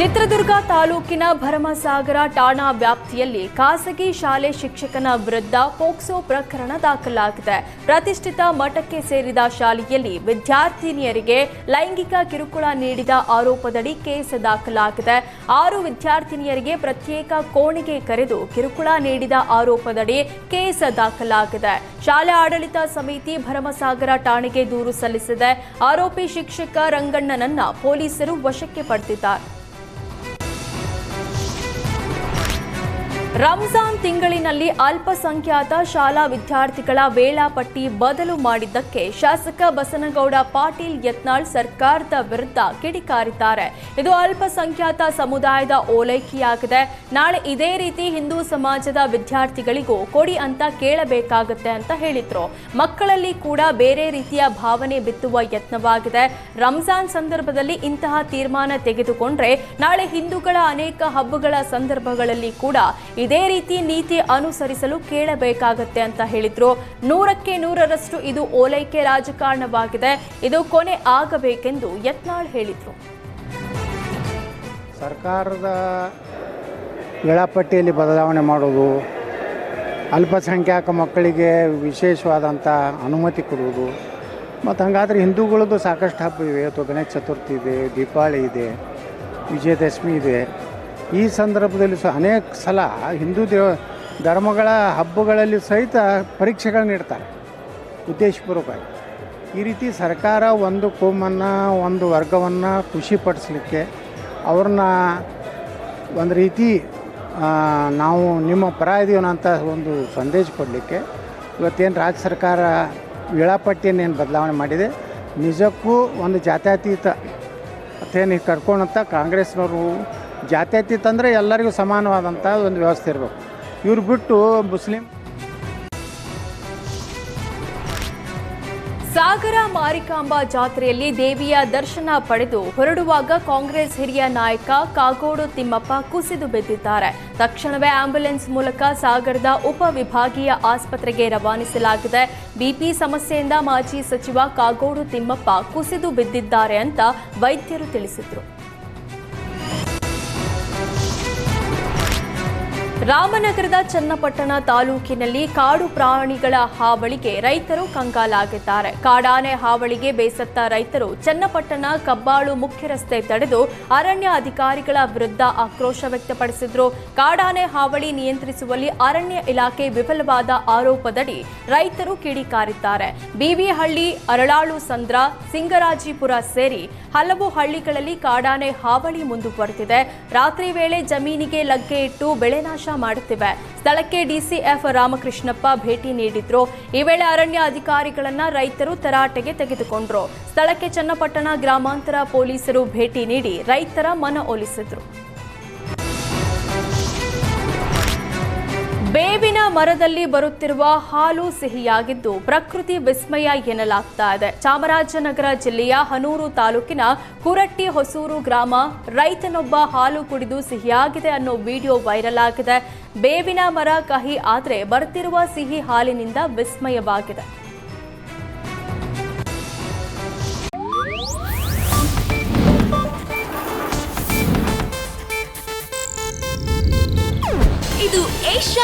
ಚಿತ್ರದುರ್ಗ ತಾಲೂಕಿನ ಭರಮಸಾಗರ ಠಾಣಾ ವ್ಯಾಪ್ತಿಯಲ್ಲಿ ಖಾಸಗಿ ಶಾಲೆ ಶಿಕ್ಷಕನ ವಿರುದ್ಧ ಪೋಕ್ಸೋ ಪ್ರಕರಣ ದಾಖಲಾಗಿದೆ. ಪ್ರತಿಷ್ಠಿತ ಮಠಕ್ಕೆ ಸೇರಿದ ಶಾಲೆಯಲ್ಲಿ ವಿದ್ಯಾರ್ಥಿನಿಯರಿಗೆ ಲೈಂಗಿಕ ಕಿರುಕುಳ ನೀಡಿದ ಆರೋಪದಡಿ ಕೇಸ್ ದಾಖಲಾಗಿದೆ. ಆರು ವಿದ್ಯಾರ್ಥಿನಿಯರಿಗೆ ಪ್ರತ್ಯೇಕ ಕೋಣೆಗೆ ಕರೆದು ಕಿರುಕುಳ ನೀಡಿದ ಆರೋಪದಡಿ ಕೇಸ್ ದಾಖಲಾಗಿದೆ. ಶಾಲೆ ಆಡಳಿತ ಸಮಿತಿ ಭರಮಸಾಗರ ಠಾಣೆಗೆ ದೂರು ಸಲ್ಲಿಸಿದೆ. ಆರೋಪಿ ಶಿಕ್ಷಕ ರಂಗಣ್ಣನನ್ನ ಪೊಲೀಸರು ವಶಕ್ಕೆ ಪಡೆದಿದ್ದಾರೆ. ರಂಜಾನ್ ತಿಂಗಳಿನಲ್ಲಿ ಅಲ್ಪಸಂಖ್ಯಾತ ಶಾಲಾ ವಿದ್ಯಾರ್ಥಿಗಳ ವೇಳಾಪಟ್ಟಿ ಬದಲು ಮಾಡಿದ್ದಕ್ಕೆ ಶಾಸಕ ಬಸನಗೌಡ ಪಾಟೀಲ್ ಯತ್ನಾಳ್ ಸರ್ಕಾರದ ವಿರುದ್ಧ ಕಿಡಿಕಾರಿದ್ದಾರೆ. ಇದು ಅಲ್ಪಸಂಖ್ಯಾತ ಸಮುದಾಯದ ಓಲೈಕೆಯಾಗಿದೆ. ನಾಳೆ ಇದೇ ರೀತಿ ಹಿಂದೂ ಸಮಾಜದ ವಿದ್ಯಾರ್ಥಿಗಳಿಗೂ ಕೊಡಿ ಅಂತ ಕೇಳಬೇಕಾಗುತ್ತೆ ಅಂತ ಹೇಳಿದ್ರು. ಮಕ್ಕಳಲ್ಲಿ ಕೂಡ ಬೇರೆ ರೀತಿಯ ಭಾವನೆ ಬಿತ್ತುವ ಯತ್ನವಾಗಿದೆ. ರಂಜಾನ್ ಸಂದರ್ಭದಲ್ಲಿ ಇಂತಹ ತೀರ್ಮಾನ ತೆಗೆದುಕೊಂಡ್ರೆ ನಾಳೆ ಹಿಂದೂಗಳ ಅನೇಕ ಹಬ್ಬಗಳ ಸಂದರ್ಭಗಳಲ್ಲಿ ಕೂಡ ಇದೇ ರೀತಿ ನೀತಿ ಅನುಸರಿಸಲು ಕೇಳಬೇಕಾಗತ್ತೆ ಅಂತ ಹೇಳಿದ್ರು. ನೂರಕ್ಕೆ ನೂರರಷ್ಟು ಇದು ಓಲೈಕೆ ರಾಜಕಾರಣವಾಗಿದೆ. ಇದು ಕೊನೆ ಆಗಬೇಕೆಂದು ಯತ್ನಾಳ್ ಹೇಳಿದ್ರು. ಸರ್ಕಾರದ ವೇಳಾಪಟ್ಟಿಯಲ್ಲಿ ಬದಲಾವಣೆ ಮಾಡೋದು, ಅಲ್ಪಸಂಖ್ಯಾತ ಮಕ್ಕಳಿಗೆ ವಿಶೇಷವಾದಂಥ ಅನುಮತಿ ಕೊಡುವುದು, ಮತ್ತು ಹಂಗಾದ್ರೆ ಹಿಂದೂಗಳದ್ದು ಸಾಕಷ್ಟು ಹಬ್ಬ ಇವೆ. ಅಥವಾ ಗಣೇಶ ಚತುರ್ಥಿ ಇದೆ, ದೀಪಾವಳಿ ಇದೆ, ವಿಜಯದಶಮಿ ಇದೆ. ಈ ಸಂದರ್ಭದಲ್ಲಿ ಸಹ ಅನೇಕ ಸಲ ಹಿಂದೂ ದೇವ ಧರ್ಮಗಳ ಹಬ್ಬಗಳಲ್ಲಿ ಸಹಿತ ಪರೀಕ್ಷೆಗಳನ್ನ ಇಡ್ತಾರೆ ಉದ್ದೇಶಪೂರ್ವಕವಾಗಿ. ಈ ರೀತಿ ಸರ್ಕಾರ ಒಂದು ಕೋಮನ್ನು, ಒಂದು ವರ್ಗವನ್ನು ಖುಷಿಪಡಿಸ್ಲಿಕ್ಕೆ ಅವ್ರನ್ನ ಒಂದು ರೀತಿ ನಾವು ನಿಮ್ಮ ಪರ ಇದೀವನಂತ ಒಂದು ಸಂದೇಶ ಕೊಡಲಿಕ್ಕೆ ಇವತ್ತೇನು ರಾಜ್ಯ ಸರ್ಕಾರ ವೇಳಾಪಟ್ಟಿಯನ್ನು ಏನು ಬದಲಾವಣೆ ಮಾಡಿದೆ, ನಿಜಕ್ಕೂ ಒಂದು ಜಾತ್ಯತೀತ ಮತ್ತೇನು ಕರ್ಕೊಂಡಂತ ಕಾಂಗ್ರೆಸ್ನವರು ಜಾತ್ಯತೀತ ಅಂದರೆ ಎಲ್ಲರಿಗೂ ಸಮಾನವಾದಂಥ ಒಂದು ವ್ಯವಸ್ಥೆ ಇರಬೇಕು. ಇವ್ರು ಬಿಟ್ಟು ಮುಸ್ಲಿಂ ಸಾಗರ ಮಾರಿಕಾಂಬಾ ಜಾತ್ರೆಯಲ್ಲಿ ದೇವಿಯ ದರ್ಶನ ಪಡೆದು ಹೊರಡುವಾಗ ಕಾಂಗ್ರೆಸ್ ಹಿರಿಯ ನಾಯಕ ಕಾಗೋಡು ತಿಮ್ಮಪ್ಪ ಕುಸಿದು ಬಿದ್ದಿದ್ದಾರೆ. ತಕ್ಷಣವೇ ಆಂಬ್ಯುಲೆನ್ಸ್ ಮೂಲಕ ಸಾಗರದ ಉಪವಿಭಾಗೀಯ ಆಸ್ಪತ್ರೆಗೆ ರವಾನಿಸಲಾಗಿದೆ. ಬಿಪಿ ಸಮಸ್ಯೆಯಿಂದ ಮಾಜಿ ಸಚಿವ ಕಾಗೋಡು ತಿಮ್ಮಪ್ಪ ಕುಸಿದು ಬಿದ್ದಿದ್ದಾರೆ ಅಂತ ವೈದ್ಯರು ತಿಳಿಸಿದರು. ರಾಮನಗರದ ಚನ್ನಪಟ್ಟಣ ತಾಲೂಕಿನಲ್ಲಿ ಕಾಡು ಪ್ರಾಣಿಗಳ ಹಾವಳಿಗೆ ರೈತರು ಕಂಗಾಲಾಗಿದ್ದಾರೆ. ಕಾಡಾನೆ ಹಾವಳಿಗೆ ಬೇಸತ್ತ ರೈತರು ಚನ್ನಪಟ್ಟಣ ಕಬ್ಬಾಳು ಮುಖ್ಯ ರಸ್ತೆ ತಡೆದು ಅರಣ್ಯ ಅಧಿಕಾರಿಗಳ ವಿರುದ್ಧ ಆಕ್ರೋಶ ವ್ಯಕ್ತಪಡಿಸಿದ್ರು. ಕಾಡಾನೆ ಹಾವಳಿ ನಿಯಂತ್ರಿಸುವಲ್ಲಿ ಅರಣ್ಯ ಇಲಾಖೆ ವಿಫಲವಾದ ಆರೋಪದಡಿ ರೈತರು ಕಿಡಿಕಾರಿದ್ದಾರೆ. ಬಿವಿಹಳ್ಳಿ ಅರಳಾಳು, ಸಂದ್ರ, ಸಿಂಗರಾಜಿಪುರ ಸೇರಿ ಹಲವು ಹಳ್ಳಿಗಳಲ್ಲಿ ಕಾಡಾನೆ ಹಾವಳಿ ಮುಂದುವರೆದಿದೆ. ರಾತ್ರಿ ವೇಳೆ ಜಮೀನಿಗೆ ಲಗ್ಗೆ ಇಟ್ಟು ಬೆಳೆ ನಾಶ ಮಾಡುತ್ತಿವೆ. ಸ್ಥಳಕ್ಕೆ ಡಿಸಿಎಫ್ ರಾಮಕೃಷ್ಣಪ್ಪ ಭೇಟಿ ನೀಡಿದ್ರು. ಈ ವೇಳೆ ಅರಣ್ಯ ಅಧಿಕಾರಿಗಳನ್ನ ರೈತರು ತರಾಟೆಗೆ ತೆಗೆದುಕೊಂಡ್ರು. ಸ್ಥಳಕ್ಕೆ ಚನ್ನಪಟ್ಟಣ ಗ್ರಾಮಾಂತರ ಪೊಲೀಸರು ಭೇಟಿ ನೀಡಿ ರೈತರ ಮನವೊಲಿಸಿದ್ರು ಬೇವಿನ ಮರದಲ್ಲಿ ಬರುತ್ತಿರುವ ಹಾಲು ಸಿಹಿಯಾಗಿದ್ದು ಪ್ರಕೃತಿ ವಿಸ್ಮಯ ಎನ್ನಲಾಗ್ತಾ ಇದೆ. ಚಾಮರಾಜನಗರ ಜಿಲ್ಲೆಯ ಹನೂರು ತಾಲೂಕಿನ ಕುರಟ್ಟಿ ಹೊಸೂರು ಗ್ರಾಮ, ರೈತನೊಬ್ಬ ಹಾಲು ಕುಡಿದು ಸಿಹಿಯಾಗಿದೆ ಅನ್ನೋ ವಿಡಿಯೋ ವೈರಲ್ ಆಗಿದೆ. ಬೇವಿನ ಮರ ಕಹಿ ಆದರೆ ಬರುತ್ತಿರುವ ಸಿಹಿ ಹಾಲಿನಿಂದ ವಿಸ್ಮಯವಾಗಿದೆ.